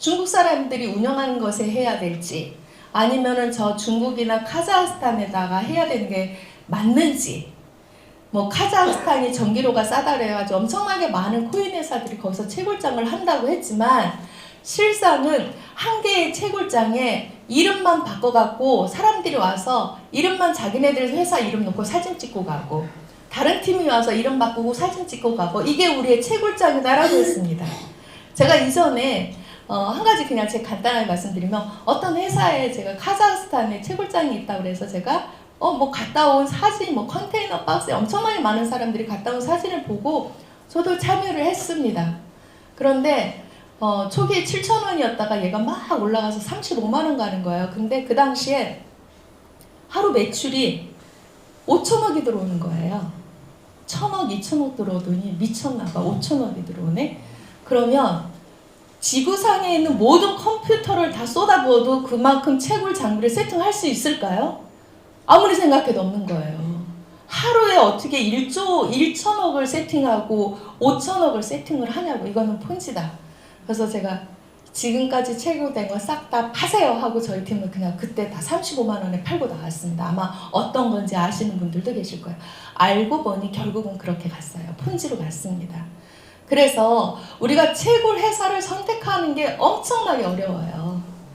중국 사람들이 운영하는 것에 해야 될지 아니면은 저 중국이나 카자흐스탄에다가 해야 되는 게 맞는지 뭐 카자흐스탄이 전기료가 싸다 그래가지고 엄청나게 많은 코인 회사들이 거기서 채굴장을 한다고 했지만 실상은 한 개의 채굴장에 이름만 바꿔갖고 사람들이 와서 이름만 자기네들 회사 이름 놓고 사진 찍고 가고 다른 팀이 와서 이름 바꾸고 사진 찍고 가고 이게 우리의 채굴장이다라고 했습니다. 제가 이전에 어, 한 가지 그냥 제가 간단하게 말씀드리면 어떤 회사에 제가 카자흐스탄에 채굴장이 있다고 그래서 제가 어 뭐 갔다 온 사진 뭐 컨테이너 박스에 엄청나게 많은 사람들이 갔다 온 사진을 보고 저도 참여를 했습니다. 그런데 어, 초기에 7천 원이었다가 얘가 막 올라가서 35만 원 가는 거예요. 근데 그 당시에 하루 매출이 5천억이 들어오는 거예요. 천억, 2천억 들어오더니 미쳤나 봐. 5천억이 들어오네. 그러면 지구상에 있는 모든 컴퓨터를 다 쏟아부어도 그만큼 채굴 장비를 세팅할 수 있을까요? 아무리 생각해도 없는 거예요. 하루에 어떻게 1조 1천억을 세팅하고 5천억을 세팅을 하냐고 이거는 폰지다. 그래서 제가 지금까지 채굴된 거싹다 파세요 하고 저희 팀은 그냥 그때 다 35만 원에 팔고 나왔습니다. 아마 어떤 건지 아시는 분들도 계실 거예요. 알고 보니 결국은 그렇게 갔어요. 폰지로 갔습니다. 그래서 우리가 채굴 회사를 선택하는 게 엄청나게 어려워요.